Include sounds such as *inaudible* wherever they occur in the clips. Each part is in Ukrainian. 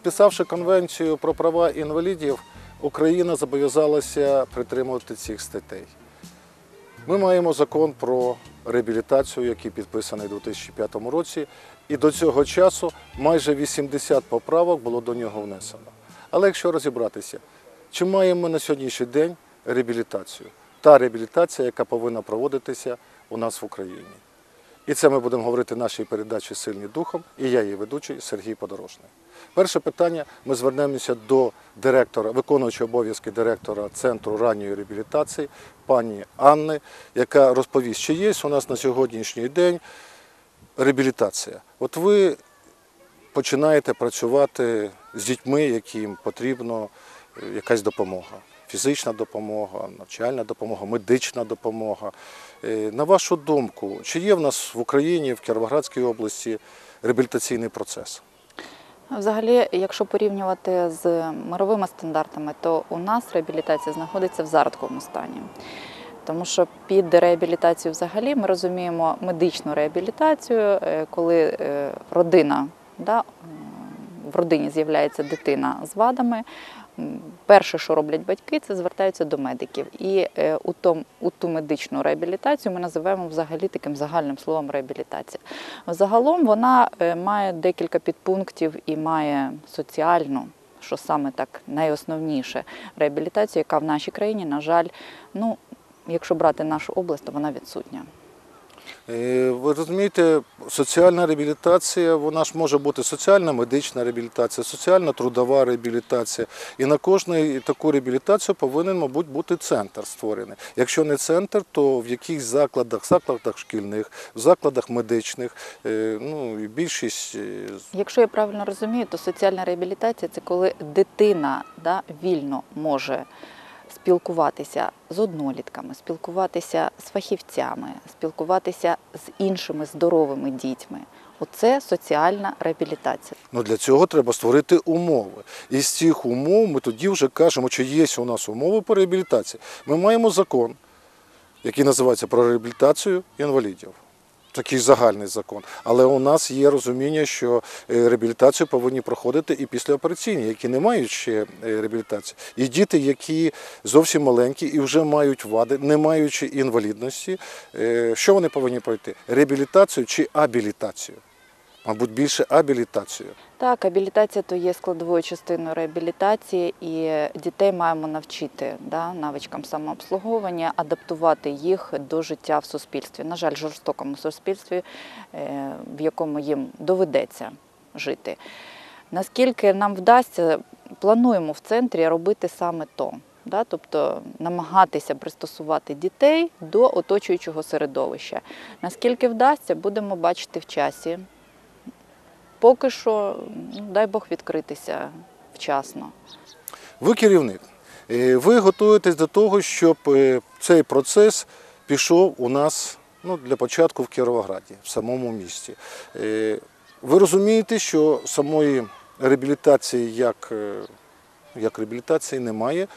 Підписавши конвенцію про права інвалідів, Україна зобов'язалася притримувати цих статей. Ми маємо закон про реабілітацію, який підписаний у 2005 році, і до цього часу майже 80 поправок було до нього внесено. Але якщо розібратися, чи маємо ми на сьогоднішній день реабілітацію? Та реабілітація, яка повинна проводитися у нас в Україні. І це ми будемо говорити в нашій передачі Сильні духом, і я її ведучий Сергій Подорожний. Перше питання: ми звернемося до директора, виконуючого обов'язки директора Центру ранньої реабілітації, пані Анни, яка розповість, чи є у нас на сьогоднішній день реабілітація. От ви починаєте працювати з дітьми, яким потрібна якась допомога. Фізична допомога, навчальна допомога, медична допомога. Е, На вашу думку, чи є в нас в Україні, в Кіровоградській області реабілітаційний процес? Взагалі, якщо порівнювати з мировими стандартами, то у нас реабілітація знаходиться в зародковому стані. Тому що під реабілітацію взагалі ми розуміємо медичну реабілітацію, е, коли е, родина, да, в родині з'являється дитина з вадами. Перше, що роблять батьки, це звертаються до медиків. І е, у, том, у ту медичну реабілітацію ми називаємо взагалі таким загальним словом реабілітація. Загалом вона е, має декілька підпунктів і має соціальну, що саме так найосновніше, реабілітацію, яка в нашій країні, на жаль, ну, якщо брати нашу область, то вона відсутня. Е, Ви розумієте, соціальна реабілітація, вона ж може бути соціальна медична реабілітація, соціальна трудова реабілітація. І на кожну таку реабілітацію повинен, мабуть, бути центр створений. Якщо не центр, то в якихось закладах, закладах шкільних, в закладах медичних, е, ну і більшість е, Якщо я правильно розумію, то соціальна реабілітація це коли дитина да, вільно може спілкуватися з однолітками, спілкуватися з фахівцями, спілкуватися з іншими здоровими дітьми. Оце соціальна реабілітація. Ну, для цього треба створити умови. І з цих умов ми тоді вже кажемо, чи є у нас умови по реабілітації. Ми маємо закон, який називається про реабілітацію інвалідів. Такий загальний закон. Але у нас є розуміння, що е, реабілітацію повинні проходити і післяопераційні, які не мають ще е, реабілітації. І діти, які зовсім маленькі і вже мають вади, не маючи інвалідності, е, що вони повинні пройти? Реабілітацію чи абілітацію? Мабуть, більше абілітацію. Так, абілітація то є складовою частиною реабілітації, і дітей маємо навчити да, навичкам самообслуговування, адаптувати їх до життя в суспільстві. На жаль, жорстокому суспільстві, е, в якому їм доведеться жити. Наскільки нам вдасться, плануємо в центрі робити саме то. Да, тобто намагатися пристосувати дітей до оточуючого середовища. Наскільки вдасться, будемо бачити в часі. Поки що, ну, дай Бог відкритися вчасно. Ви керівник. Е, Ви готуєтесь до того, щоб е, цей процес пішов у нас ну, для початку в Кіровограді, в самому місті. Е, Ви розумієте, що самої реабілітації як, як реабілітації немає.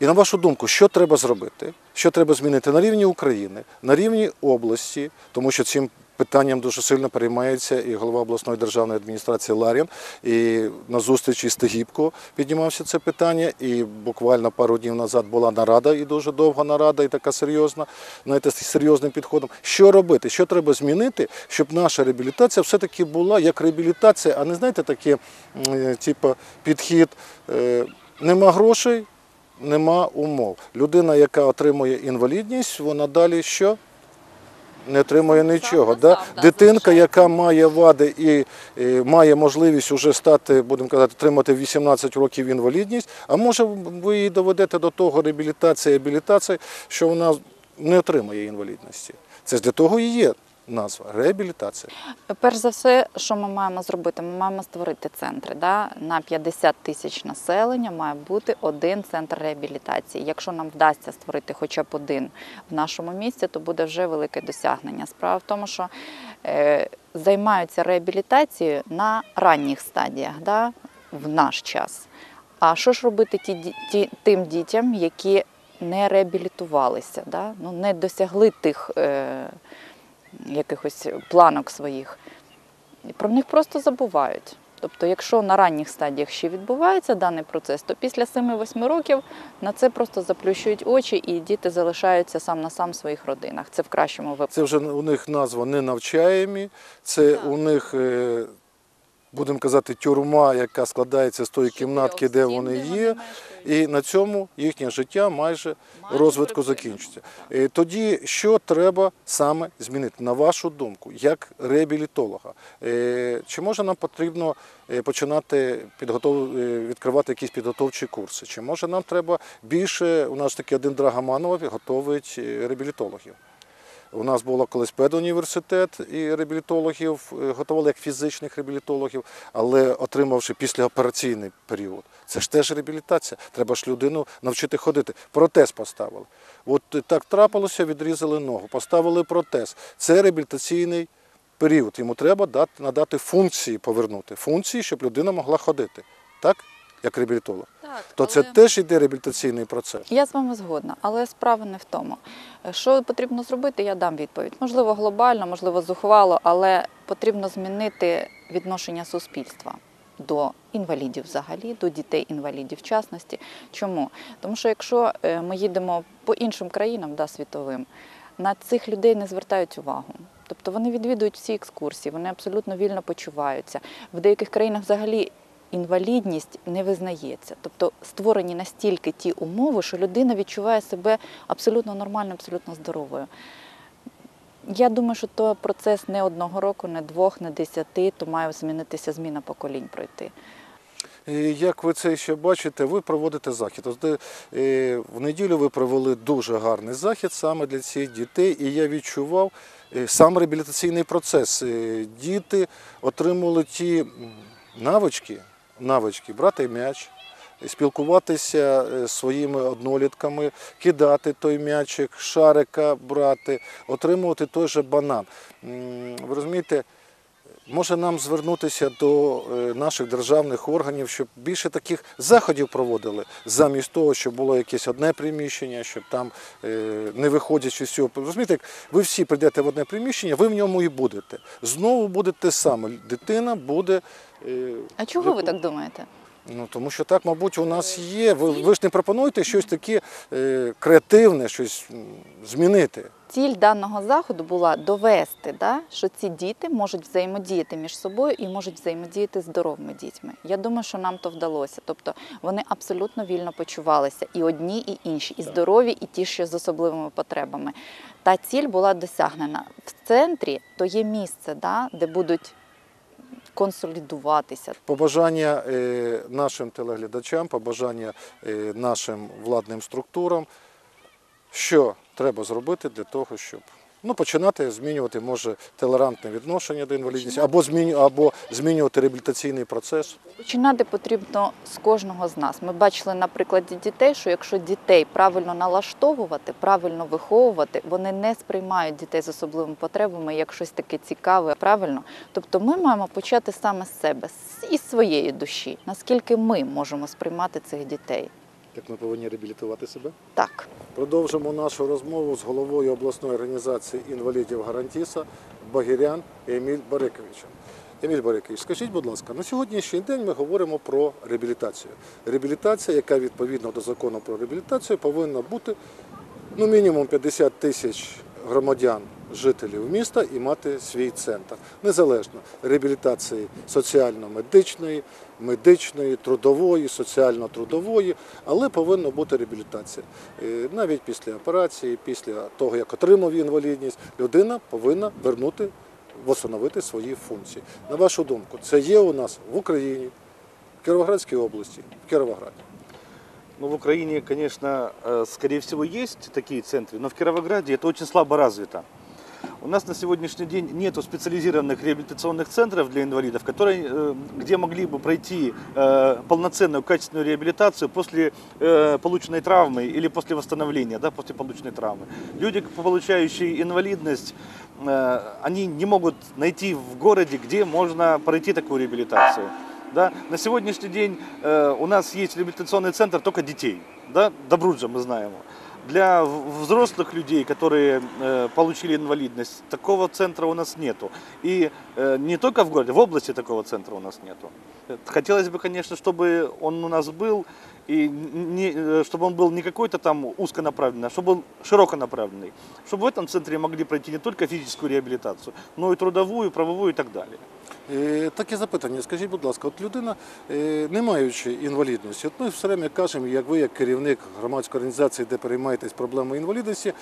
І на вашу думку, що треба зробити? Що треба змінити на рівні України, на рівні області, тому що цим питанням дуже сильно переймається і голова обласної державної адміністрації Ларін. І на зустрічі з Тегібко піднімався це питання. І буквально пару днів назад була нарада, і дуже довга нарада, і така серйозна, знаєте, з серйозним підходом. Що робити? Що треба змінити, щоб наша реабілітація все-таки була як реабілітація, а не знаєте, таке, типу, підхід. е, Нема грошей, нема умов. Людина, яка отримує інвалідність, вона далі що? Не отримує нічого. Да? Дитинка, яка має вади і, і має можливість уже стати, будемо казати, отримати 18 років інвалідність, а може ви її доведете до того реабілітації, реабілітації, що вона не отримає інвалідності. Це ж для того і є назва реабілітація. Перш за все, що ми маємо зробити? Ми маємо створити центри. Да? На 50 тисяч населення має бути один центр реабілітації. Якщо нам вдасться створити хоча б один в нашому місті, то буде вже велике досягнення. Справа в тому, що е, займаються реабілітацією на ранніх стадіях, да? в наш час. А що ж робити ті, ті, тим дітям, які не реабілітувалися, да? ну, не досягли тих е, якихось планок своїх? І Про них просто забувають. Тобто, якщо на ранніх стадіях ще відбувається даний процес, то після 7-8 років на це просто заплющують очі, і діти залишаються сам на сам в своїх родинах. Це в кращому випадку. Це вже у них назва не навчаємі, це Так. у них, е, будемо казати, тюрма, яка складається з тої кімнатки, де вони є. І на цьому їхнє життя майже розвитку закінчиться. Тоді що треба саме змінити, на вашу думку, як реабілітолога? Е, Чи може нам потрібно е, починати підготов... е, відкривати якісь підготовчі курси? Чи може нам треба більше? У нас такий один Драгоманова готовить реабілітологів. У нас було колись педуніверситет і реабілітологів е, готували як фізичних реабілітологів, але отримавши післяопераційний період. Це ж теж реабілітація. Треба ж людину навчити ходити. Протез поставили. От так трапилося, відрізали ногу, поставили протез. Це реабілітаційний період. Йому треба надати функції повернути. Функції, щоб людина могла ходити. Так? Як реабілітолог. Так, То це теж іде реабілітаційний процес. Я з вами згодна, але справа не в тому. Що потрібно зробити, я дам відповідь. Можливо, глобально, можливо, зухвало, але потрібно змінити відношення суспільства до інвалідів взагалі, до дітей-інвалідів в частності. Чому? Тому що якщо е, ми їдемо по іншим країнам да, світовим, на цих людей не звертають увагу. Тобто вони відвідують всі екскурсії, вони абсолютно вільно почуваються. В деяких країнах взагалі інвалідність не визнається. Тобто створені настільки ті умови, що людина відчуває себе абсолютно нормально, абсолютно здоровою. Я думаю, що то процес не одного року, не двох, не десяти, то має змінитися зміна поколінь пройти. Як ви це ще бачите, ви проводите захід. Е, В неділю ви провели дуже гарний захід саме для цих дітей, і я відчував е, сам реабілітаційний процес. Е, Діти отримали ті навички, навички брати м'яч, спілкуватися е, з своїми однолітками, кидати той м'ячик, шарика брати, отримувати той же банан. Ви розумієте, Може нам звернутися до е, наших державних органів, щоб більше таких заходів проводили, замість того, щоб було якесь одне приміщення, щоб там е, не виходячи з цього. Розумієте, як ви всі прийдете в одне приміщення, ви в ньому і будете. Знову буде те саме. Дитина буде. е, А чого ви так думаєте? Ну тому що так, мабуть, у нас є. Ви, ви ж не пропонуєте щось таке е, креативне, щось м, змінити. Ціль даного заходу була довести, да, що ці діти можуть взаємодіяти між собою і можуть взаємодіяти з здоровими дітьми. Я думаю, що нам то вдалося. Тобто вони абсолютно вільно почувалися і одні, і інші, і здорові, і ті, що з особливими потребами. Та ціль була досягнена. В центрі то є місце, да, де будуть консолідуватися. Побажання е, нашим телеглядачам, побажання е, нашим владним структурам, що треба зробити для того, щоб ну, починати змінювати може толерантне відношення до інвалідності, або, зміню, або змінювати реабілітаційний процес. Починати потрібно з кожного з нас. Ми бачили на прикладі дітей, що якщо дітей правильно налаштовувати, правильно виховувати, вони не сприймають дітей з особливими потребами як щось таке цікаве. Правильно, тобто ми маємо почати саме з себе, із своєї душі. Наскільки ми можемо сприймати цих дітей? Як ми повинні реабілітувати себе? Так. Продовжимо нашу розмову з головою обласної організації інвалідів Гарантіса Багірян Еміль Бариковичем. Еміль Барикович, скажіть, будь ласка, на сьогоднішній день ми говоримо про реабілітацію. Реабілітація, яка відповідно до закону про реабілітацію, повинна бути ну, мінімум 50 тисяч громадян, жителів міста і мати свій центр. Незалежно реабілітації соціально-медичної, медичної, трудової, соціально-трудової, але повинна бути реабілітація. Е, Навіть після операції, після того, як отримав інвалідність, людина повинна вернути, восстановити свої функції. На вашу думку, це є у нас в Україні, в Кіровоградській області, в Кіровограді. Ну, в Украине, конечно, э, скорее всего, есть такие центры, но в Кировограде это очень слабо развито. У нас на сегодняшний день нет специализированных реабилитационных центров для инвалидов, которые, э, где могли бы пройти э, полноценную качественную реабилитацию после э, полученной травмы или после восстановления, да, после полученной травмы. Люди, получающие инвалидность, они не могут найти в городе, где можно пройти такую реабилитацию. Да? На сегодняшний день э, у нас есть реабилитационный центр только детей. Да? Добруджа мы знаем. Для взрослых людей, которые э, получили инвалидность, такого центра у нас нету. И э, не только в городе, в области такого центра у нас нету. Хотелось бы, конечно, чтобы он у нас был, и не, э, чтобы он был не какой-то там узконаправленный, а чтобы был широконаправленный. Чтобы в этом центре могли пройти не только физическую реабилитацию, но и трудовую, правовую и так далее. Е, Таке запитання. Скажіть, будь ласка, от людина, е, не маючи інвалідності, от ми все время кажемо, як ви, як керівник громадської організації, де переймаєтесь проблемою інвалідності,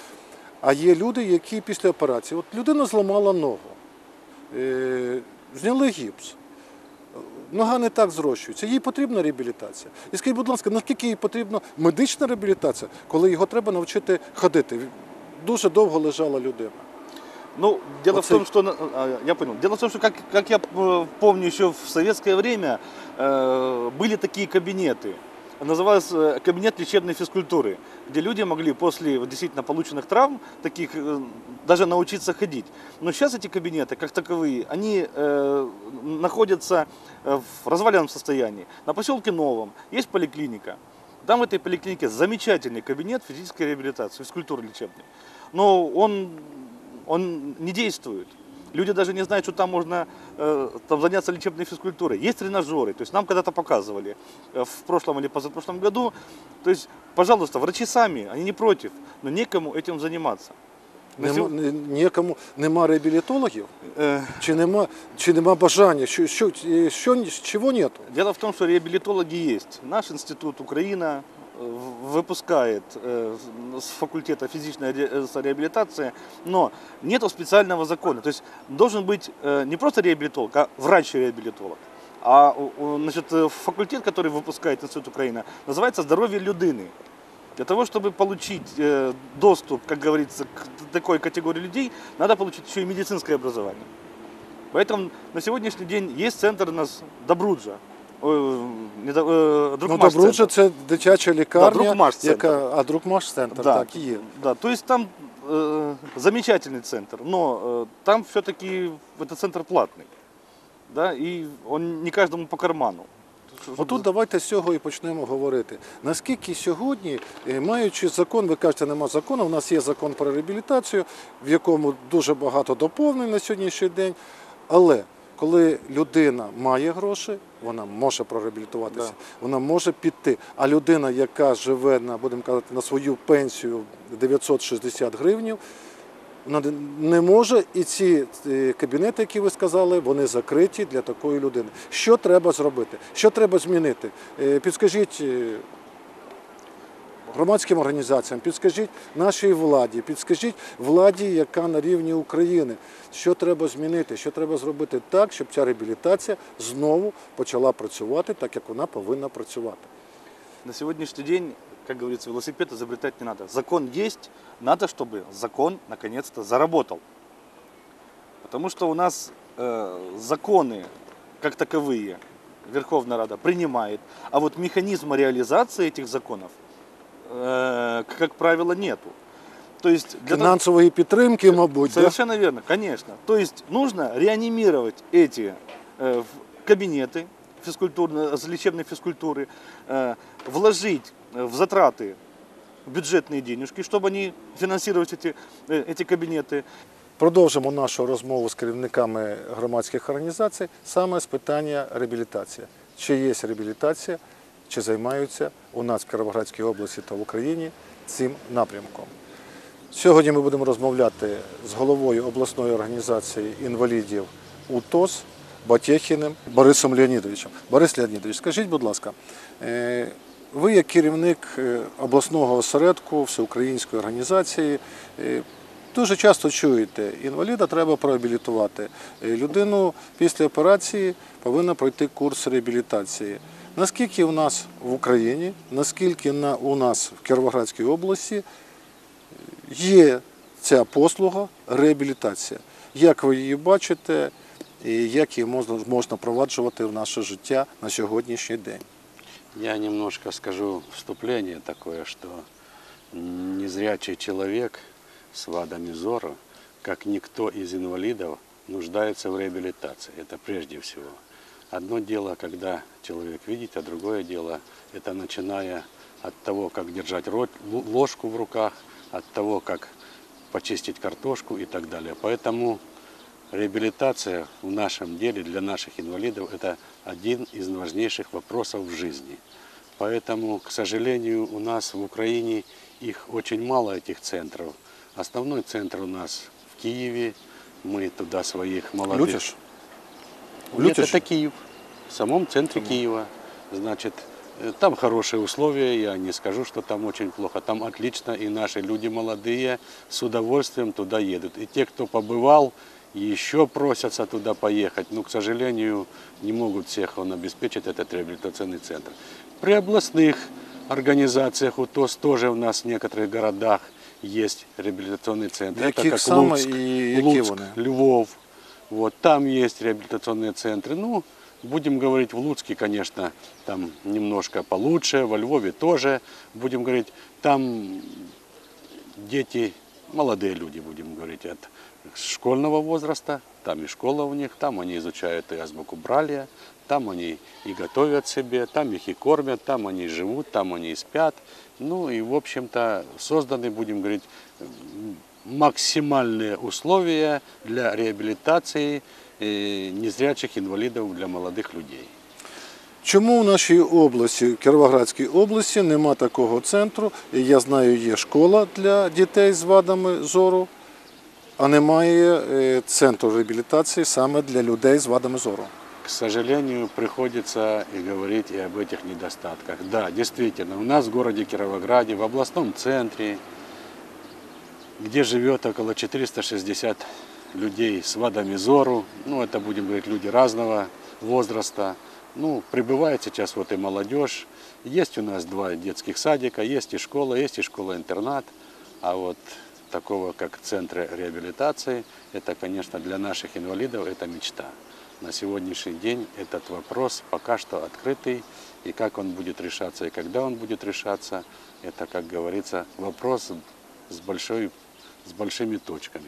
а є люди, які після операції, от людина зламала ногу, е, зняли гіпс. Нога не так зрощується, їй потрібна реабілітація. І скажіть, будь ласка, наскільки їй потрібна медична реабілітація, коли його треба навчити ходити? Дуже довго лежала людина. Ну, дело Вот в том, что, а, я понял, дело в том, что, как, как я э, помню еще в советское время, э, были такие кабинеты, назывался э, кабинет лечебной физкультуры, где люди могли после действительно полученных травм таких э, даже научиться ходить. Но сейчас эти кабинеты, как таковые, они э, находятся в разваленном состоянии. На поселке Новом есть поликлиника. Там в этой поликлинике замечательный кабинет физической реабилитации, физкультуры лечебной. Но он, он не действует. Люди даже не знают, что там можно э, там заняться лечебной физкультурой. Есть тренажеры, то есть нам когда-то показывали э, в прошлом или позапрошлом году. То есть, пожалуйста, врачи сами, они не против, но некому этим заниматься. На Нема, сего- ні- ніякому нема реабілітологів? Э, Чи нема, чи нема бажання? Що, що, е, що, чого нету? Дело в том, что реабилитологи есть. Наш институт Украина э, в- выпускает э, с факультета физической э, реабилитации, но нет специального закона. То есть должен быть э, не просто реабилитолог, а врач-реабилитолог. А значит, факультет, который выпускает Институт Украина, называется «Здоровье людини». Для того, чтобы получить доступ, как говорится, к такой категории людей, надо получить еще и медицинское образование. Поэтому на сегодняшний день есть центр у нас Добруджа. Ой, не До- э, Ну, Друкмаш Добруджа центр. це дитяча лікарня, Друкмаш-центр. яка, а Друкмаш центр, Да. так і є. Да, то есть там э, замечательный центр, но э, там все-таки этот центр платный. Да, и он не каждому по карману. Чтобы- Отут давайте з цього і почнемо говорити. Наскільки сьогодні, е, маючи закон, ви кажете, нема закону, у нас є закон про реабілітацію, в якому дуже багато доповнень на сьогоднішній день. Але коли людина має гроші, вона може прореабілітуватися, Да. вона може піти. А людина, яка живе на, будемо казати, на свою пенсію 960 гривнів, вона не може, і ці е, кабінети, які ви сказали, вони закриті для такої людини. Що треба зробити? Що треба змінити? Е, Підскажіть е, громадським організаціям, підскажіть нашій владі, підскажіть владі, яка на рівні України, що треба змінити, що треба зробити так, щоб ця реабілітація знову почала працювати так, як вона повинна працювати. На сегодняшний день, как говорится, велосипед изобретать не надо. Закон есть, надо, чтобы закон наконец-то заработал. Потому что у нас э, законы, как таковые, Верховная Рада принимает, а вот механизма реализации этих законов, э, как правило, нету. То есть для того- Фінансової підтримки, мабуть, да? Совершенно верно, конечно. То есть нужно реанимировать эти э, в- кабинеты физкультурно, с лечебной физкультуры, э, вложить э, в затраты бюджетные денежки, чтобы они финансировать эти, э, эти кабинеты. Продовжимо нашу розмову з керівниками громадських організацій саме з питання реабілітації. Чи є реабілітація, чи займаються у нас в Кіровоградській області та в Україні цим напрямком. Сьогодні ми будемо розмовляти з головою обласної організації інвалідів УТОС Батєхіним Борисом Леонідовичем. Борис Леонідович, скажіть, будь ласка, е, ви як керівник е, обласного осередку всеукраїнської організації е, дуже часто чуєте, інваліда треба проабілітувати. Людину після операції повинна пройти курс реабілітації. Наскільки у нас в Україні, наскільки на, у нас в Кіровоградській області є ця послуга реабілітація. Як ви її бачите, і як її можна, можна впроваджувати в наше життя на сьогоднішній день? Я немножко скажу вступление такое, что незрячий человек с вадами зора, как никто из инвалидов, нуждается в реабилитации. Это прежде всего. Одно дело, когда человек видит, а другое дело, это начиная от того, как держать ложку в руках, от того, как почистить картошку и так далее. Поэтому реабилитация в нашем деле для наших инвалидов – это один из важнейших вопросов в жизни. Поэтому, к сожалению, у нас в Украине их очень мало, этих центров. Основной центр у нас в Киеве. Мы туда своих молодых... Лютиш? Нет, Лютиш? это Киев. В самом центре Киева. Значит, э, там хорошие условия, я не скажу, что там очень плохо. Там отлично, и наши люди молодые с удовольствием туда едут. И те, кто побывал, еще просятся туда поехать. Но, к сожалению, не могут всех он обеспечить, этот реабилитационный центр. При областных организациях УТОС тоже у нас в некоторых городах есть реабилитационный центр. В Это яких как Луцк, які Луцк? Львов. Вот, там есть реабилитационные центры. Ну, будем говорить, в Луцке, конечно, там немножко получше, во Львове тоже, будем говорить, там дети, молодые люди, будем говорить, от школьного возраста, там и школа у них, там они изучают и азбуку Бралия, там они и готовят себе, там их и кормят, там они живут, там они и спят. Ну и, в общем-то, созданы, будем говорить, максимальные условия для реабилитации э, незрячих инвалидов для молодых людей. Чому в нашій області, в Кіровоградській області, нема такого центру? І Я знаю, є школа для дітей з вадами зору, а немає е, центру реабілітації саме для людей з вадами зору. К сожалению, приходится и говорить и об этих недостатках. Да, действительно, у нас в городе Кировограде, в областном центре, где живет около 460 людей с вадами зору, ну, это, будем говорить, люди разного возраста, ну, прибывает сейчас вот и молодежь. Есть у нас два детских садика, есть и школа, есть и школа-интернат, а вот такого, как центры реабилитации, это, конечно, для наших инвалидов это мечта. На сегодняшний день этот вопрос пока что открытый, и как он будет решаться, и когда он будет решаться, это, как говорится, вопрос с, большой, с большими точками.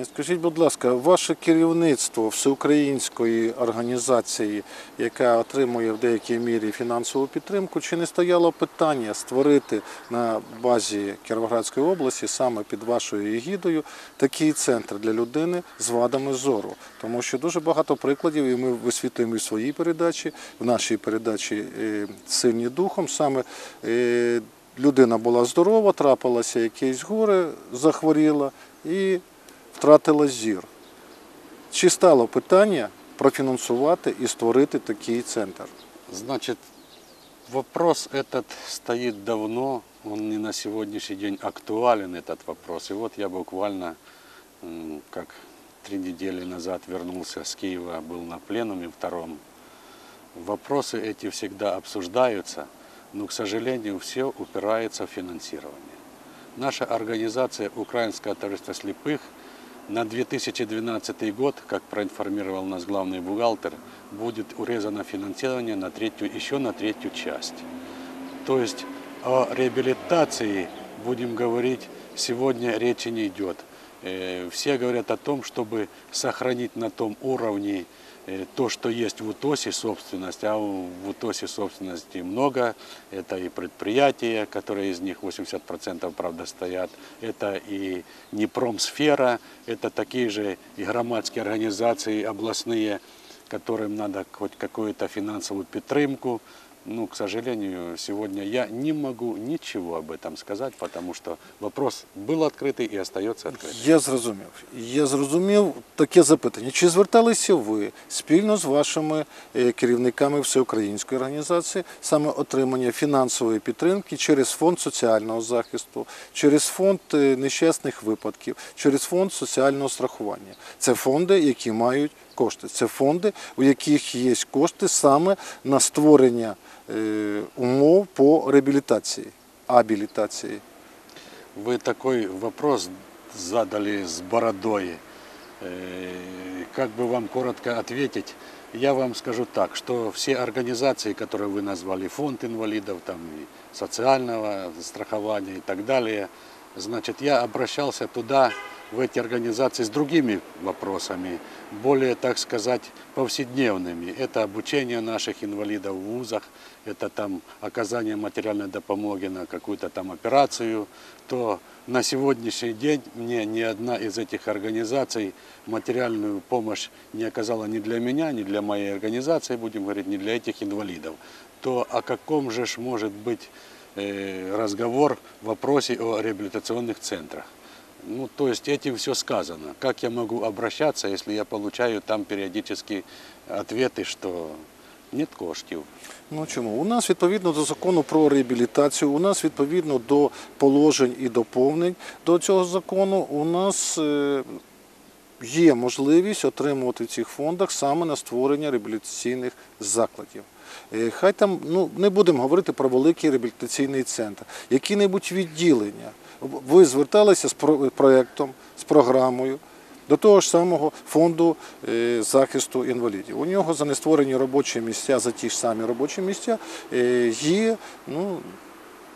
Е, Скажіть, будь ласка, ваше керівництво всеукраїнської організації, яка отримує в деякій мірі фінансову підтримку, чи не стояло питання створити на базі Кіровоградської області саме під вашою егідою такий центр для людини з вадами зору? Тому що дуже багато прикладів, і ми висвітлюємо в своїй передачі, в нашій передачі е, Сильні духом, саме е, людина була здорова, трапилося якесь горе, захворіла і втратила зір. Чи стало питання профінансувати і створити такий центр? Значит, вопрос этот стоит давно, он не на сегодняшний день актуален, этот вопрос. И вот я буквально, м, как три недели назад вернулся с Киева, был на пленуме втором. Вопросы эти всегда обсуждаются, но, к сожалению, все упирается в финансирование. Наша организация «Украинское товариство слепых» на 2012 год, как проинформировал нас главный бухгалтер, будет урезано финансирование на третью, еще на третью часть. То есть о реабилитации, будем говорить, сегодня речи не идет. Э, Все говорят о том, чтобы сохранить на том уровне то, что есть в УТОСе собственность, а у- в УТОСе собственности много. Это и предприятия, которые из них 80% правда стоят, это и не промсфера, это такие же и громадские организации областные, которым надо хоть какую-то финансовую підтримку. Ну, к сожалению, сегодня я не могу ничего об этом сказать, потому что вопрос был открытый и остается открытым. Я зрозумів. Я зрозумів таке запитання. Чи зверталися ви спільно з вашими е, керівниками всеукраїнської організації саме отримання фінансової підтримки через фонд соціального захисту, через фонд е, нещасних випадків, через фонд соціального страхування? Це фонди, які мають кошти. Це фонди, у яких є кошти саме на створення е, умов по реабілітації, абілітації. Вы такой вопрос задали с бородой. Э, Как бы вам коротко ответить? Я вам скажу так, что все организации, которые вы назвали, фонд инвалидов, там, и социального страхования и так далее, значит, я обращался туда в эти организации с другими вопросами, более, так сказать, повседневными. Это обучение наших инвалидов в вузах, это там оказание материальной допомоги на какую-то там операцию, то на сегодняшний день мне ни одна из этих организаций материальную помощь не оказала ни для меня, ни для моей организации, будем говорить, ни для этих инвалидов. То о каком же ж может быть э, разговор в вопросе о реабилитационных центрах? Ну, то есть этим все сказано. Как я могу обращаться, если я получаю там периодически ответы, что нет коштів? Ну чому? У нас відповідно до закону про реабілітацію, у нас відповідно до положень і доповнень до цього закону, у нас е, є можливість отримувати в цих фондах саме на створення реабілітаційних закладів. Е, Хай там ну не будемо говорити про великий реабілітаційний центр, які-небудь відділення. Ви зверталися з проєктом, з програмою до того ж самого фонду е, захисту інвалідів. У нього за нестворені робочі місця, за ті ж самі робочі місця е, є ну,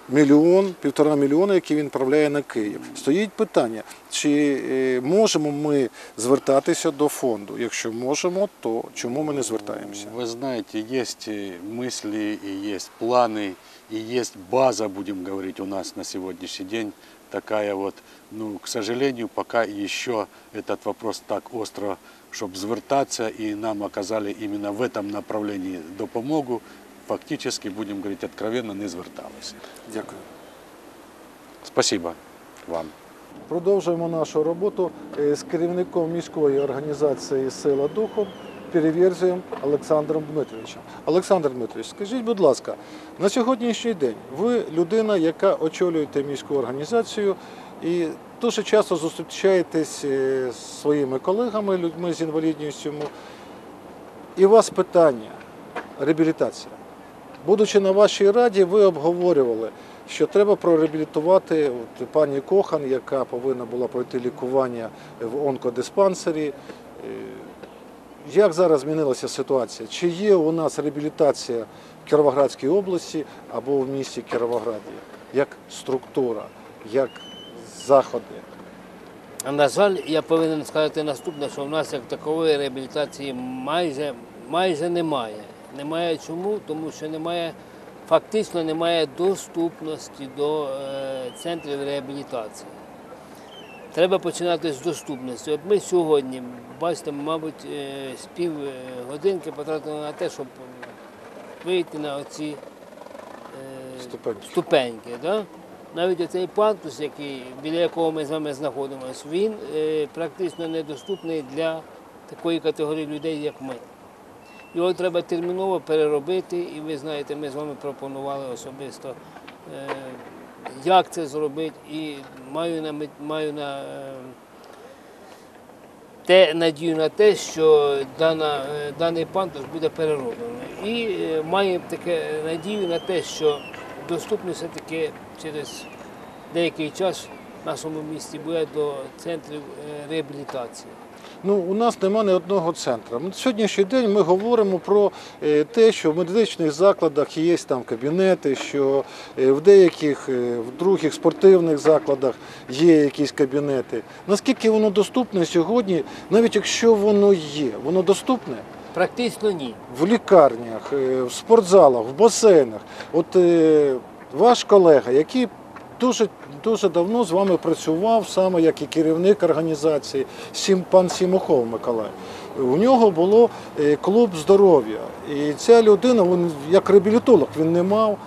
мільйон, півтора мільйона, які він направляє на Київ. Стоїть питання, чи е, можемо ми звертатися до фонду? Якщо можемо, то чому ми не звертаємося? Вы знаете, есть э, мысли и есть планы, и есть база, будем говорить, у нас на сегодняшний день такая вот. Ну, к сожалению, пока еще этот вопрос так остро, чтобы звертаться, и нам оказали именно в этом направлении допомогу, фактически, будем говорить откровенно, не зверталися. Дякую. Спасибо вам. Продовжуємо нашу роботу е, з керівником міської організації Сила Духу Перевірзієм Олександром Дмитровичем. Олександр Дмитрович, скажіть, будь ласка, на сьогоднішній день ви людина, яка очолюєте міську організацію і дуже часто зустрічаєтесь е, з своїми колегами, людьми з інвалідністю. І у вас питання реабілітація. Будучи на вашій раді, ви обговорювали, що треба прореабілітувати от, пані Кохан, яка повинна була пройти лікування в онкодиспансері. Е, Як зараз змінилася ситуація? Чи є у нас реабілітація в Кіровоградській області або в місті Кіровограді? Як структура, як заходи? На жаль, я повинен сказати наступне, що в нас як такової реабілітації майже, майже немає. Немає чому? Тому що немає, фактично немає доступності до е, центрів реабілітації. Треба починати з доступності. От ми сьогодні, бачите, мабуть, е, з пів е, годинки потратили на те, щоб вийти на оці е, Ступеньки. ступеньки. Да? Навіть оцей пантус, який, біля якого ми з вами знаходимося, він е, практично недоступний для такої категорії людей, як ми. Його треба терміново переробити, і ви знаєте, ми з вами пропонували особисто, е, як це зробити, і маю на, маю на е, те, надію на те, що дана, е, даний пантус буде перероблений. І маю таке надію на те, що доступність все-таки через деякий час в нашому місті буде до центрів реабілітації. Ну, у нас немає ні одного центру. На сьогоднішній день ми говоримо про е, те, що в медичних закладах є там кабінети, що е, в деяких е, в других спортивних закладах є якісь кабінети. Наскільки воно доступне сьогодні, навіть якщо воно є, воно доступне Практично ні. в лікарнях, в спортзалах, в басейнах. От ваш колега, який дуже, дуже давно з вами працював, саме як і керівник організації, Сім, пан Сімухов Миколай. У нього було е, клуб здоров'я. І ця людина, він як реабілітолог, він не мав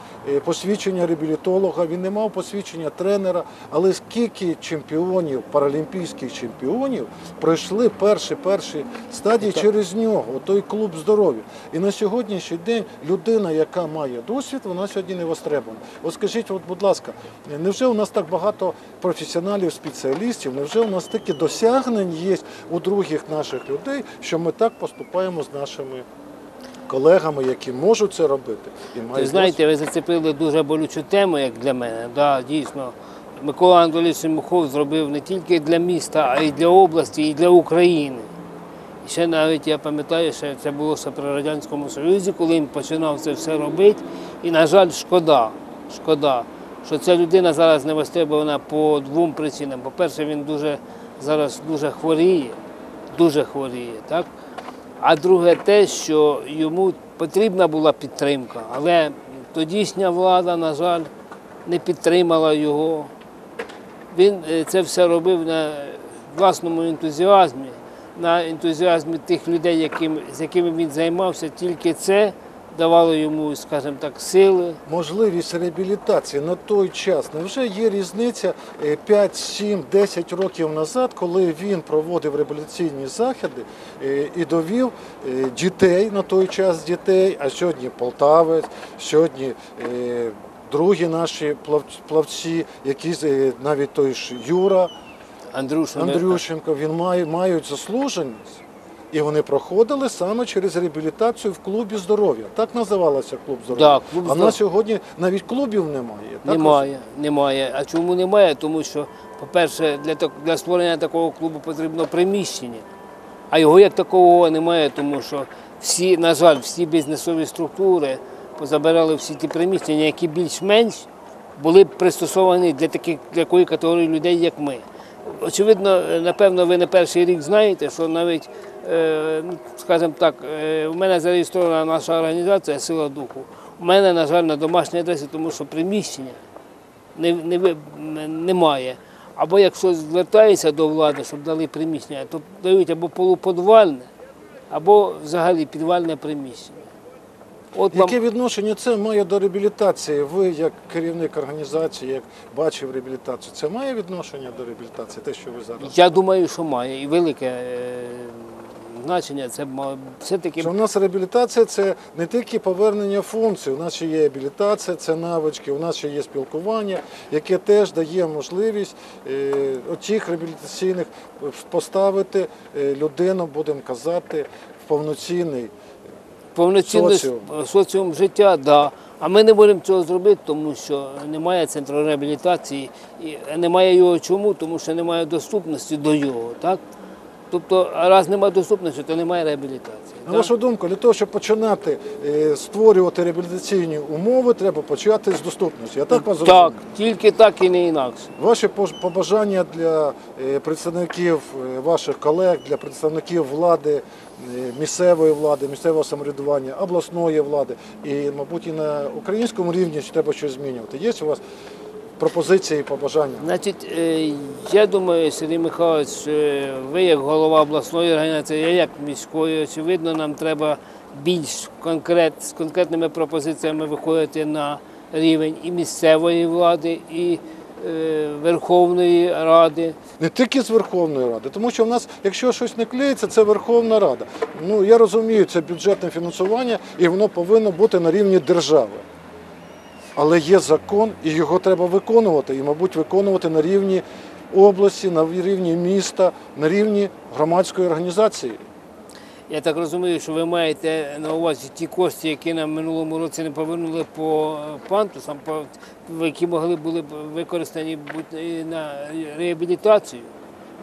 посвідчення реабілітолога, він не мав посвідчення тренера. Але скільки чемпіонів, паралімпійських чемпіонів пройшли перші перші стадії через нього, той клуб здоров'я. І на сьогоднішній день людина, яка має досвід, вона сьогодні не востребована. От скажіть, от, будь ласка, невже у нас так багато професіоналів, спеціалістів, невже у нас такі досягнень є у других наших людей, що ми так поступаємо з нашими колегами, які можуть це робити і Ви мають знаєте, ви зацепили дуже болючу тему, як для мене. Да, дійсно. Микола Анатолійович Семухов зробив не тільки для міста, а й для області, і для України. І ще навіть я пам'ятаю, що це було ще при Радянському Союзі, коли він починав це все робити. І, на жаль, шкода, шкода, що ця людина зараз не востребована по двом причинам. По-перше, він дуже зараз дуже хворіє, дуже хворіє. Так? А друге те, що йому потрібна була підтримка, але тодішня влада, на жаль, не підтримала його. Він е, це все робив на власному ентузіазмі, на ентузіазмі тих людей, яким, з якими він займався, тільки це давало йому, скажімо так, сили. Можливість реабілітації на той час невже є різниця е, 5, 7, 10 років назад, коли він проводив реабілітаційні заходи е, і довів е, дітей на той час дітей, а сьогодні полтавець, сьогодні е, другі наші плав- плавці, які навіть той ж Юра. Андрюша, ми- Андрющенко, він має, мають заслуженість. І вони проходили саме через реабілітацію в клубі здоров'я. Так називалося клуб здоров'я. Да, клуб а на здоров'я. сьогодні навіть клубів немає. Так Немає, немає. А чому немає? Тому що, по-перше, для, так- для створення такого клубу потрібно приміщення, а його як такого немає, тому що всі, на жаль, всі бізнесові структури позабирали всі ті приміщення, які більш-менш були пристосовані для таких для такої категорії людей, як ми. Очевидно, напевно, ви не перший рік знаєте, що навіть, скажімо так, е, у мене зареєстрована наша організація Сила Духу. У мене, на жаль, на домашній адресі, тому що приміщення не, не, немає. Або якщо звертається до влади, щоб дали приміщення, то дають або полуподвальне, або взагалі підвальне приміщення. От вам, Яке відношення це має до реабілітації? Ви, як керівник організації, як бачив реабілітацію, це має відношення до реабілітації, те, що ви зараз? я думаю, що має і велике е, значення. Це все-таки в нас реабілітація це не тільки повернення функцій, у нас ще є реабілітація, це навички, у нас ще є спілкування, яке теж дає можливість е, отих реабілітаційних поставити е, людину, будемо казати, в повноцінний. повноцінний Соціум. соціум, життя, да. А ми не можемо цього зробити, тому що немає центру реабілітації, і немає його чому, тому що немає доступності до його. Так? Тобто, раз немає доступності, то немає реабілітації. На вашу думку, для того, щоб починати е, створювати реабілітаційні умови, треба почати з доступності. Я так вас Так, тільки так і не інакше. Ваші пож- побажання для е, представників е, ваших колег, для представників влади, е, місцевої влади, місцевого самоврядування, обласної влади і, мабуть, і на українському рівні чи треба щось змінювати. Є у вас пропозиції, побажання? Значить, е, я думаю, Сергій Михайлович, е, ви як голова обласної організації, я як міської, очевидно, нам треба більш конкрет, з конкретними пропозиціями виходити на рівень і місцевої влади, і е, Верховної Ради. Не тільки з Верховної Ради, тому що в нас, якщо щось не клеїться, це Верховна Рада. Ну я розумію, це бюджетне фінансування, і воно повинно бути на рівні держави. Але є закон, і його треба виконувати. І, мабуть, виконувати на рівні області, на рівні міста, на рівні громадської організації. Я так розумію, що ви маєте на увазі ті кошти, які нам минулому році не повернули по е, пантусам, по, які могли були використані на реабілітацію.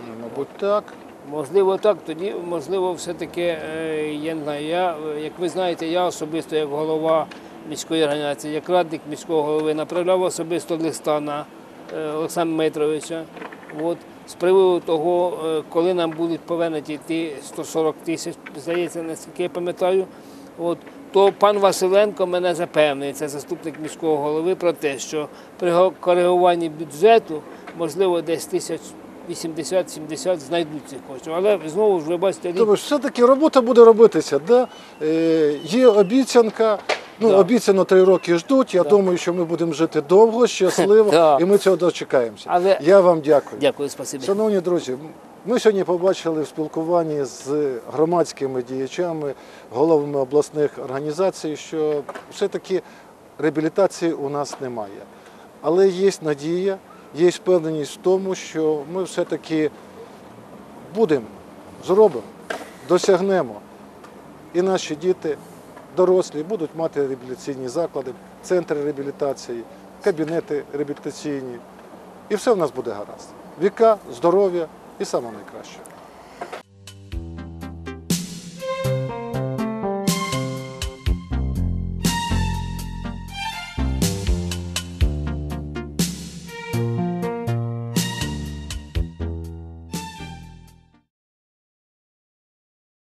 Ну, Мабуть, так. Можливо, так. Тоді, можливо, все-таки, е, я не знаю, я, е, як ви знаєте, я особисто як голова міської організації, як радник міського голови, направляв особисто листа на е, Олександра Дмитровича. От, з приводу того, е, коли нам будуть повернуті ті 140 тисяч, здається, наскільки я пам'ятаю, от, то пан Василенко мене запевнив, це заступник міського голови, про те, що при коригуванні бюджету, можливо, десь тисяч 80-70 знайдуть цих коштів. Але знову ж ви бачите, рік Тобто, все-таки робота буде робитися. Да? Е, є обіцянка. Ну, Да. обіцяно три роки ждуть. Я думаю, що ми будемо жити довго, щасливо, *laughs* Да. і ми цього дочекаємося. Але- Я вам дякую. Дякую, спасибі. Шановні друзі, ми сьогодні побачили в спілкуванні з громадськими діячами, головами обласних організацій, що все-таки реабілітації у нас немає. Але є надія, є впевненість в тому, що ми все-таки будемо, зробимо, досягнемо. І наші діти, дорослі, будуть мати реабілітаційні заклади, центри реабілітації, кабінети реабілітаційні. І все в нас буде гаразд. Віка, здоров'я і саме найкраще.